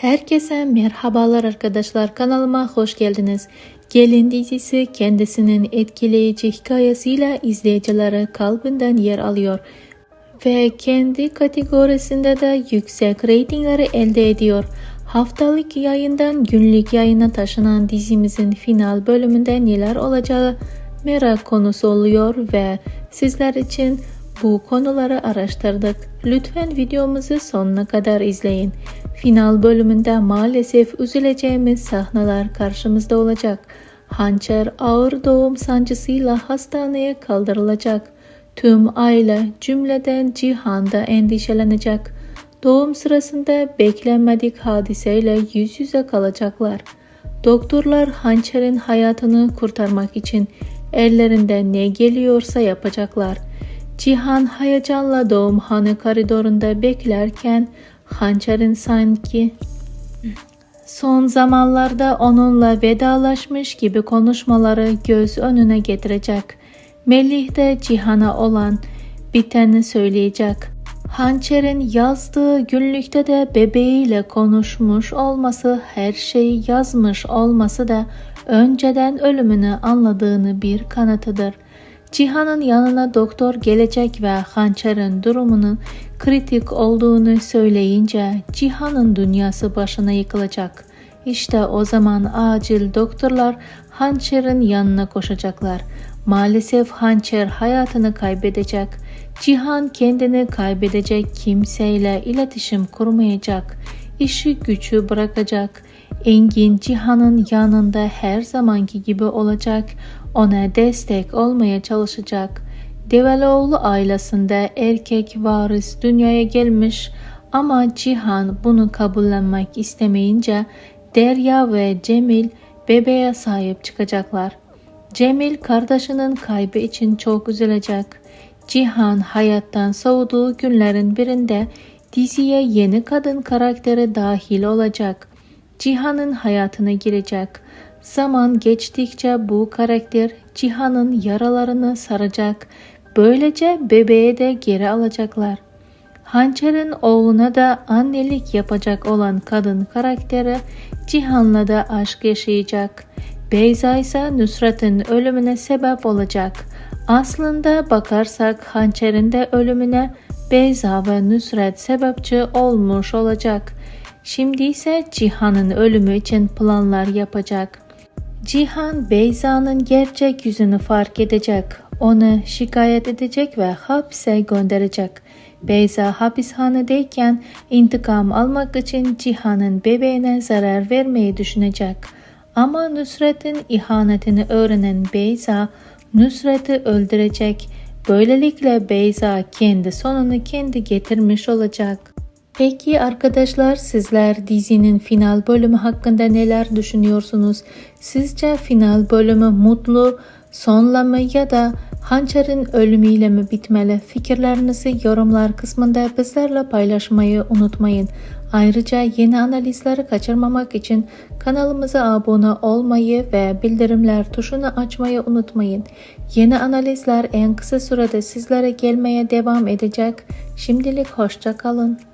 Herkese merhabalar arkadaşlar kanalıma hoş geldiniz. Gelin dizisi kendisinin etkileyici hikayesiyle izleyicilere kalbinden yer alıyor ve kendi kategorisinde de yüksek reytingleri elde ediyor. Haftalık yayından günlük yayına taşınan dizimizin final bölümünde neler olacağı merak konusu oluyor ve sizler için bu konuları araştırdık. Lütfen videomuzu sonuna kadar izleyin. Final bölümünde maalesef üzüleceğimiz sahneler karşımızda olacak. Hançer ağır doğum sancısıyla hastaneye kaldırılacak. Tüm aile cümleden Cihan da endişelenecek. Doğum sırasında beklenmedik hadiseyle yüz yüze kalacaklar. Doktorlar Hançer'in hayatını kurtarmak için ellerinden ne geliyorsa yapacaklar. Cihan heyecanla doğumhane koridorunda beklerken Hançer'in sanki son zamanlarda onunla vedalaşmış gibi konuşmaları göz önüne getirecek. Melih de Cihan'a olan biteni söyleyecek. Hançer'in yazdığı günlükte de bebeğiyle konuşmuş olması, her şeyi yazmış olması da önceden ölümünü anladığını bir kanıtıdır. Cihan'ın yanına doktor gelecek ve Hançer'in durumunun kritik olduğunu söyleyince Cihan'ın dünyası başına yıkılacak. İşte o zaman acil doktorlar Hançer'in yanına koşacaklar. Maalesef Hançer hayatını kaybedecek. Cihan kendini kaybedecek kimseyle iletişim kurmayacak. İşi gücü bırakacak. Engin Cihan'ın yanında her zamanki gibi olacak. Ona destek olmaya çalışacak. Develoğlu ailesinde erkek varis dünyaya gelmiş ama Cihan bunu kabullenmek istemeyince Derya ve Cemil bebeğe sahip çıkacaklar. Cemil kardeşinin kaybı için çok üzülecek. Cihan hayattan soğuduğu günlerin birinde diziye yeni kadın karakteri dahil olacak. Cihan'ın hayatına girecek. Zaman geçtikçe bu karakter Cihan'ın yaralarını saracak. Böylece bebeğe de geri alacaklar. Hançer'in oğluna da annelik yapacak olan kadın karakteri Cihan'la da aşk yaşayacak. Beyza ise Nusrat'ın ölümüne sebep olacak. Aslında bakarsak Hançer'in de ölümüne Beyza ve Nusret sebepçi olmuş olacak. Şimdi ise Cihan'ın ölümü için planlar yapacak. Cihan Beyza'nın gerçek yüzünü fark edecek. Onu şikayet edecek ve hapse gönderecek. Beyza hapishanedeyken intikam almak için Cihan'ın bebeğine zarar vermeyi düşünecek. Ama Nusret'in ihanetini öğrenen Beyza Nusret'i öldürecek. Böylelikle Beyza kendi sonunu kendi getirmiş olacak. Peki arkadaşlar sizler dizinin final bölümü hakkında neler düşünüyorsunuz? Sizce final bölümü mutlu, sonlama ya da Hançer'in ölümüyle mi bitmeli? Fikirlerinizi yorumlar kısmında bizlerle paylaşmayı unutmayın. Ayrıca yeni analizleri kaçırmamak için kanalımıza abone olmayı ve bildirimler tuşunu açmayı unutmayın. Yeni analizler en kısa sürede sizlere gelmeye devam edecek. Şimdilik hoşça kalın.